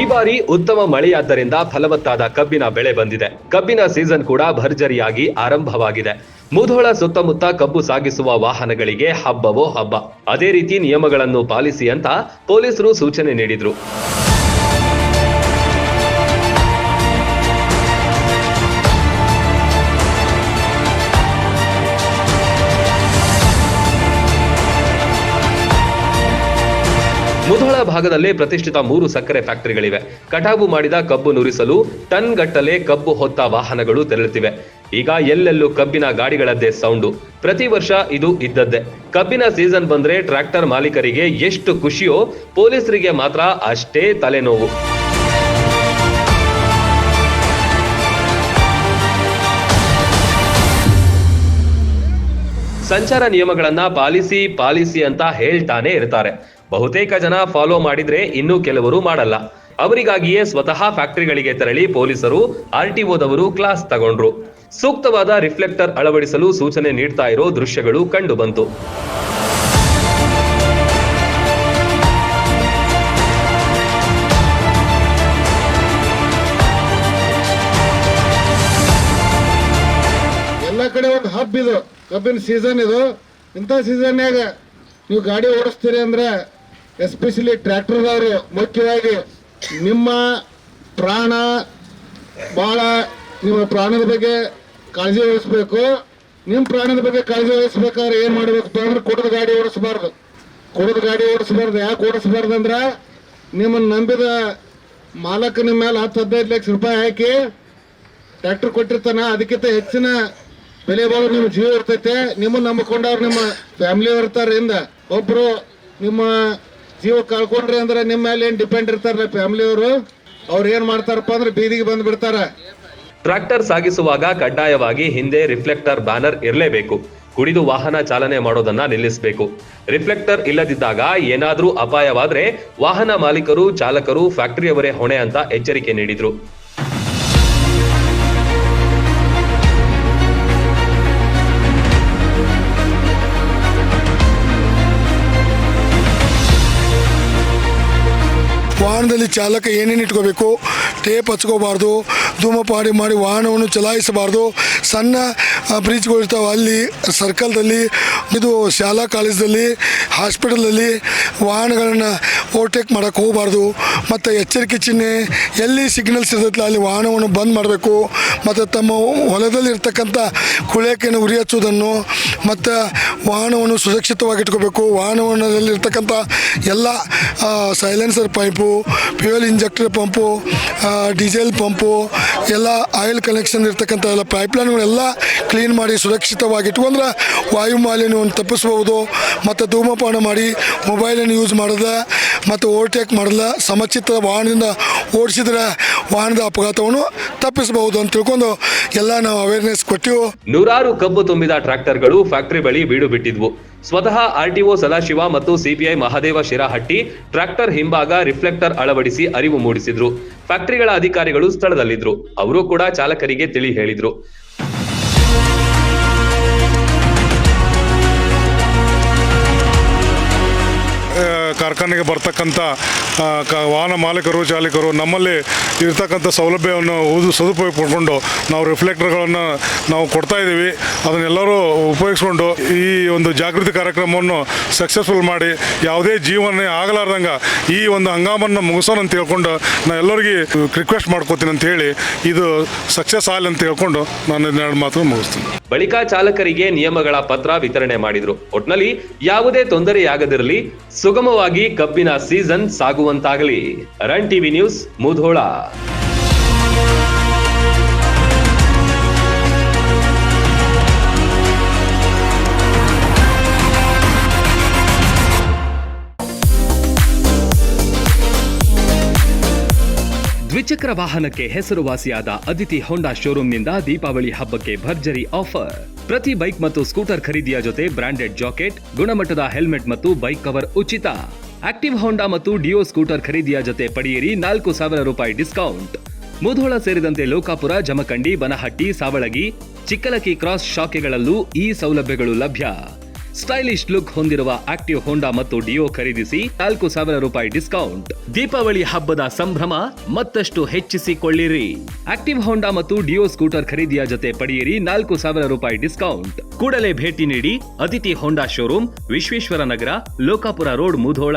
ಈ ಬಾರಿ ಉತ್ತಮ ಮಳೆಯಾದ್ದರಿಂದ ಫಲವತ್ತಾದ ಕಬ್ಬಿನ ಬೆಳೆ ಬಂದಿದೆ. ಕಬ್ಬಿನ ಸೀಸನ್ ಕೂಡ ಭರ್ಜರಿಯಾಗಿ ಆರಂಭವಾಗಿದೆ. ಮುಧೋಳ ಸುತ್ತಮುತ್ತ ಕಬ್ಬು ಸಾಗಿಸುವ ವಾಹನಗಳಿಗೆ ಹಬ್ಬವೋ ಹಬ್ಬ. ಅದೇ ರೀತಿ ನಿಯಮಗಳನ್ನು ಪಾಲಿಸಿ ಅಂತ ಪೊಲೀಸರು ಸೂಚನೆ ನೀಡಿದ್ರು. ಮುಧೋಳ ಭಾಗದಲ್ಲಿ ಪ್ರತಿಷ್ಠಿತ ಮೂರು ಸಕ್ಕರೆ ಫ್ಯಾಕ್ಟರಿಗಳಿವೆ. ಕಟಾವು ಮಾಡಿದ ಕಬ್ಬು ನುರಿಸಲು ಟನ್ ಗಟ್ಟಲೆ ಕಬ್ಬು ಹೊತ್ತ ವಾಹನಗಳು ತೆರಳುತ್ತಿವೆ. ಈಗ ಎಲ್ಲೆಲ್ಲೂ ಕಬ್ಬಿನ ಗಾಡಿಗಳದ್ದೇ ಸೌಂಡು. ಪ್ರತಿ ವರ್ಷ ಇದು ಇದ್ದದ್ದೇ. ಕಬ್ಬಿನ ಸೀಸನ್ ಬಂದ್ರೆ ಟ್ರ್ಯಾಕ್ಟರ್ ಮಾಲೀಕರಿಗೆ ಎಷ್ಟು ಖುಷಿಯೋ ಪೊಲೀಸರಿಗೆ ಮಾತ್ರ ಅಷ್ಟೇ ತಲೆನೋವು. ಸಂಚಾರ ನಿಯಮಗಳನ್ನ ಪಾಲಿಸಿ ಪಾಲಿಸಿ ಅಂತ ಹೇಳ್ತಾನೆ ಇರ್ತಾರೆ. ಬಹುತೇಕ ಜನ ಫಾಲೋ ಮಾಡಿದ್ರೆ ಇನ್ನು ಕೆಲವರು ಮಾಡಲ್ಲ. ಅವರಿಗಾಗಿಯೇ ಸ್ವತಃ ಫ್ಯಾಕ್ಟರಿಗಳಿಗೆ ತೆರಳಿ ಪೊಲೀಸರು ಆರ್ಟಿಒದವರು ಕ್ಲಾಸ್ ತಗೊಂಡ್ರು. ಸೂಕ್ತವಾದ ರಿಫ್ಲೆಕ್ಟರ್ ಅಳವಡಿಸಲು ಸೂಚನೆ ನೀಡ್ತಾ ಇರೋ ದೃಶ್ಯಗಳು ಕಂಡು ಬಂತು. ಎಲ್ಲ ಕಡೆ ಒಂದು ಹಬ್ ಇದು. ಕಬ್ಬಿನ ಸೀಸನ್ ಇದು. ಇಂಥ ಸೀಸನ್ಯಾಗ ನೀವು ಗಾಡಿ ಓಡಿಸ್ತೀರಿ ಅಂದ್ರೆ ಎಸ್ಪೆಷಲಿ ಟ್ರ್ಯಾಕ್ಟರ್ದವರು ಮುಖ್ಯವಾಗಿ ನಿಮ್ಮ ಪ್ರಾಣ ಭಾಳ ನಿಮ್ಮ ಪ್ರಾಣದ ಬಗ್ಗೆ ಕಾಳಜಿ ವಹಿಸ್ಬೇಕು. ನಿಮ್ಮ ಪ್ರಾಣದ ಬಗ್ಗೆ ಕಾಳಜಿ ವಹಿಸ್ಬೇಕಾದ್ರೆ ಏನು ಮಾಡ್ಬೇಕು ಅಂದ್ರೆ ಕುಡಿದ ಗಾಡಿ ಓಡಿಸಬಾರ್ದು. ಕುಡಿದ ಗಾಡಿ ಓಡಿಸಬಾರ್ದು, ಯಾಕೆ ಓಡಿಸಬಾರ್ದು ಅಂದ್ರೆ ನಿಮ್ಮನ್ನು ನಂಬಿದ ಮಾಲಕ ನಿಮ್ಮ ಮೇಲೆ ಹತ್ತು ಹದಿನೈದು ಲಕ್ಷ ರೂಪಾಯಿ ಹಾಕಿ ಟ್ರ್ಯಾಕ್ಟರ್ ಕೊಟ್ಟಿರ್ತಾನ, ಅದಕ್ಕಿಂತ ಹೆಚ್ಚಿನ ಬೆಲೆ ಬಾಳು ನಿಮ್ಮ ಜೀವ ಇರ್ತೈತೆ. ನಿಮ್ಮನ್ನು ನಂಬಿಕೊಂಡವ್ರು ನಿಮ್ಮ ಫ್ಯಾಮಿಲಿ ಇರ್ತಾರೆ ಇಂದ. ಒಬ್ರು ನಿಮ್ಮ ಜೀವ ಕಳ್ಕೊಂಡ್ರಿ ಅಂದ್ರೆ ನಿಮ್ಮ ಮೇಲೆ ಏನ್ ಡಿಪೆಂಡ್ ಇರ್ತಾರಲ್ಲ ಫ್ಯಾಮಿಲಿಯವರು ಅವ್ರು? ಏನ್ ಮಾಡ್ತಾರಪ್ಪ ಅಂದ್ರೆ ಬೀದಿಗೆ ಬಂದ್ ಬಿಡ್ತಾರ. ಟ್ರ್ಯಾಕ್ಟರ್ ಸಾಗಿಸುವಾಗ ಕಡ್ಡಾಯವಾಗಿ ಹಿಂದೆ ರಿಫ್ಲೆಕ್ಟರ್ ಬ್ಯಾನರ್ ಇರಲೇಬೇಕು. ಕುಡಿದು ವಾಹನ ಚಾಲನೆ ಮಾಡೋದನ್ನ ನಿಲ್ಲಿಸಬೇಕು. ರಿಫ್ಲೆಕ್ಟರ್ ಇಲ್ಲದಿದ್ದಾಗ ಏನಾದ್ರೂ ಅಪಾಯವಾದ್ರೆ ವಾಹನ ಮಾಲೀಕರು, ಚಾಲಕರು ಫ್ಯಾಕ್ಟರಿಯವರೇ ಹೊಣೆ ಅಂತ ಎಚ್ಚರಿಕೆ ನೀಡಿದ್ರು. ಚಾಲಕ ಏನೇನು ಇಟ್ಕೋಬೇಕು? ಟೇಪ್ ಹಚ್ಕೋಬಾರ್ದು, ಧೂಮಪಾಡಿ ಮಾಡಿ ವಾಹನವನ್ನು ಚಲಾಯಿಸಬಾರ್ದು. ಸಣ್ಣ ಬ್ರಿಜ್ಗಳು ಬ್ರಿಡ್ಜ್ಗಳಿರ್ತಾವೆ ಅಲ್ಲಿ, ಸರ್ಕಲ್ದಲ್ಲಿ, ಇದು ಶಾಲಾ ಕಾಲೇಜಲ್ಲಿ ಹಾಸ್ಪಿಟಲಲ್ಲಿ ವಾಹನಗಳನ್ನು ಓವರ್ಟೇಕ್ ಮಾಡೋಕ್ಕೆ ಹೋಗಬಾರ್ದು. ಮತ್ತು ಎಚ್ಚರಿಕೆ ಚಿಹ್ನೆ, ಎಲ್ಲಿ ಸಿಗ್ನಲ್ಸ್ ಇರ್ತೈತಲ್ಲ ಅಲ್ಲಿ ವಾಹನವನ್ನು ಬಂದ್ ಮಾಡಬೇಕು. ಮತ್ತು ತಮ್ಮ ಹೊಲದಲ್ಲಿರ್ತಕ್ಕಂಥ ಕುಳೆಕೆಯನ್ನು ಉರಿ ಹಚ್ಚುವುದನ್ನು ಮತ್ತು ವಾಹನವನ್ನು ಸುರಕ್ಷಿತವಾಗಿಟ್ಕೋಬೇಕು ಇಟ್ಕೋಬೇಕು. ವಾಹನವನ್ನದಲ್ಲಿರ್ತಕ್ಕಂಥ ಎಲ್ಲ silencer pipe fuel injector pump diesel pump, ಎಲ್ಲ ಆಯಿಲ್ ಕನೆಕ್ಷನ್ ಇರ್ತಕ್ಕಂಥ ಎಲ್ಲ ಪೈಪ್ಲೈನ್ಗಳೆಲ್ಲ ಕ್ಲೀನ್ ಮಾಡಿ ಸುರಕ್ಷಿತವಾಗಿ ಇಟ್ಕೊಂಡ್ರೆ ವಾಯು ಮಾಲಿನ್ಯವನ್ನು ತಪ್ಪಿಸ್ಬೋದು. ಮತ್ತು ಧೂಮಪಾನ ಮಾಡಿ ಮೊಬೈಲನ್ನು ಯೂಸ್ ಮಾಡಿದ, ಮತ್ತು ಓವರ್ಟೇಕ್ ಮಾಡಲ್ಲ ಸಮಚಿತ್ರ ವಾಹನದಿಂದ ಓಡಿಸಿದ್ರೆ ವಾಹನದ ಅಪಘಾತವನ್ನು ತಪ್ಪಿಸಬಹುದು ಅಂತ ತಿಳ್ಕೊಂಡು ಎಲ್ಲ ನಾವು ಅವೇರ್ನೆಸ್ ಕೊಟ್ಟಿವು. ನೂರಾರು ಕಬ್ಬು ತುಂಬಿದ ಟ್ರ್ಯಾಕ್ಟರ್ಗಳು ಫ್ಯಾಕ್ಟರಿ ಬಳಿ ಬೀಡು ಬಿಟ್ಟಿದ್ವು. ಸ್ವತಃ ಆರ್ಟಿಒ ಸದಾಶಿವ ಮತ್ತು ಸಿಪಿಐ ಮಹಾದೇವ ಶಿರಾಹಟ್ಟಿ ಟ್ರ್ಯಾಕ್ಟರ್ ಹಿಂಭಾಗ ರಿಫ್ಲೆಕ್ಟರ್ ಅಳವಡಿಸಿ ಅರಿವು ಮೂಡಿಸಿದ್ರು. ಫ್ಯಾಕ್ಟರಿಗಳ ಅಧಿಕಾರಿಗಳು ಸ್ಥಳದಲ್ಲಿದ್ರು. ಅವರು ಕೂಡ ಚಾಲಕರಿಗೆ ತಿಳಿ ಹೇಳಿದ್ರು. ಕಾರ್ಖಾನೆಗೆ ಬರ್ತಕ್ಕಂಥ ವಾಹನ ಮಾಲೀಕರು, ಚಾಲಕರು ನಮ್ಮಲ್ಲಿ ಇರ್ತಕ್ಕಂಥ ಸೌಲಭ್ಯವನ್ನು ಉದು ಸದುಪಯೋಗ ಪಡ್ಕೊಂಡು ನಾವು ರಿಫ್ಲೆಕ್ಟರ್ಗಳನ್ನು ನಾವು ಕೊಡ್ತಾ ಇದ್ದೀವಿ. ಅದನ್ನೆಲ್ಲರೂ ಉಪಯೋಗಿಸ್ಕೊಂಡು ಈ ಒಂದು ಜಾಗೃತಿ ಕಾರ್ಯಕ್ರಮವನ್ನು ಸಕ್ಸಸ್ಫುಲ್ ಮಾಡಿ, ಯಾವುದೇ ಜೀವನ ಆಗಲಾರ್ದಂಗೆ ಈ ಒಂದು ಹಂಗಾಮನ್ನು ಮುಗಿಸೋಣ ಅಂತ ಹೇಳ್ಕೊಂಡು ನಾನು ಎಲ್ಲರಿಗೆ ರಿಕ್ವೆಸ್ಟ್ ಮಾಡ್ಕೋತೀನಿ ಅಂತ ಹೇಳಿ ಇದು ಸಕ್ಸಸ್ ಆಗಲಿ ಅಂತ ಹೇಳ್ಕೊಂಡು ನಾನು ಎರಡು ಮಾತು ಮುಗಿಸ್ತೀನಿ. ಬಳಿಕ ಚಾಲಕರಿಗೆ ನಿಯಮಗಳ ಪತ್ರ ವಿತರಣೆ ಮಾಡಿದರು. ಒಟ್ನಲ್ಲಿ ಯಾವುದೇ ತೊಂದರೆಯಾಗದಿರಲಿ, ಸುಗಮವಾಗಿ ಕಬ್ಬಿನ season ಸಾಗುವಂತಾಗಲಿ. Run TV news Mudhol. ದ್ವಿಚಕ್ರ ವಾಹನಕ್ಕೆ ಹೆಸರುವಾಸಿಯಾದ ಅದಿತಿ ಹೊಂಡಾ ಶೋರೂಮ್ನಿಂದ ದೀಪಾವಳಿ ಹಬ್ಬಕ್ಕೆ ಭರ್ಜರಿ ಆಫರ್. ಪ್ರತಿ ಬೈಕ್ ಮತ್ತು ಸ್ಕೂಟರ್ ಖರೀದಿಯ ಜೊತೆ ಬ್ರಾಂಡೆಡ್ ಜಾಕೆಟ್, ಗುಣಮಟ್ಟದ ಹೆಲ್ಮೆಟ್ ಮತ್ತು ಬೈಕ್ ಕವರ್ ಉಚಿತ. ಆಕ್ಟಿವ್ ಹೋಂಡಾ ಮತ್ತು ಡಿಯೋ ಸ್ಕೂಟರ್ ಖರೀದಿಯ ಜೊತೆ ಪಡೆಯಿರಿ ನಾಲ್ಕು ಸಾವಿರ ರೂಪಾಯಿ ಡಿಸ್ಕೌಂಟ್. ಮುಧೋಳ ಸೇರಿದಂತೆ ಲೋಕಾಪುರ, ಜಮಖಂಡಿ, ಬನಹಟ್ಟಿ, ಸಾವಳಗಿ ಚಿಕ್ಕಲಕಿ ಕ್ರಾಸ್ ಶಾಖೆಗಳಲ್ಲೂ ಈ ಸೌಲಭ್ಯಗಳು ಲಭ್ಯ. ಸ್ಟೈಲಿಶ್ ಲುಕ್ ಹೊಂದಿರುವ ಆಕ್ಟಿವ್ ಹೋಂಡಾ ಮತ್ತು ಡಿಯೋ ಖರೀದಿಸಿ ನಾಲ್ಕು ಸಾವಿರ ರೂಪಾಯಿ ಡಿಸ್ಕೌಂಟ್. ದೀಪಾವಳಿ ಹಬ್ಬದ ಸಂಭ್ರಮ ಮತ್ತಷ್ಟು ಹೆಚ್ಚಿಸಿಕೊಳ್ಳಿರಿ. ಆಕ್ಟಿವ್ ಹೋಂಡಾ ಮತ್ತು ಡಿಯೋ ಸ್ಕೂಟರ್ ಖರೀದಿಯ ಜೊತೆ ಪಡೆಯಿರಿ ನಾಲ್ಕು ಸಾವಿರ ರೂಪಾಯಿ ಡಿಸ್ಕೌಂಟ್. ಕೂಡಲೇ ಭೇಟಿ ನೀಡಿ Aditi Honda showroom, Vishweshwara Nagar, Lokapur road, Mudhol.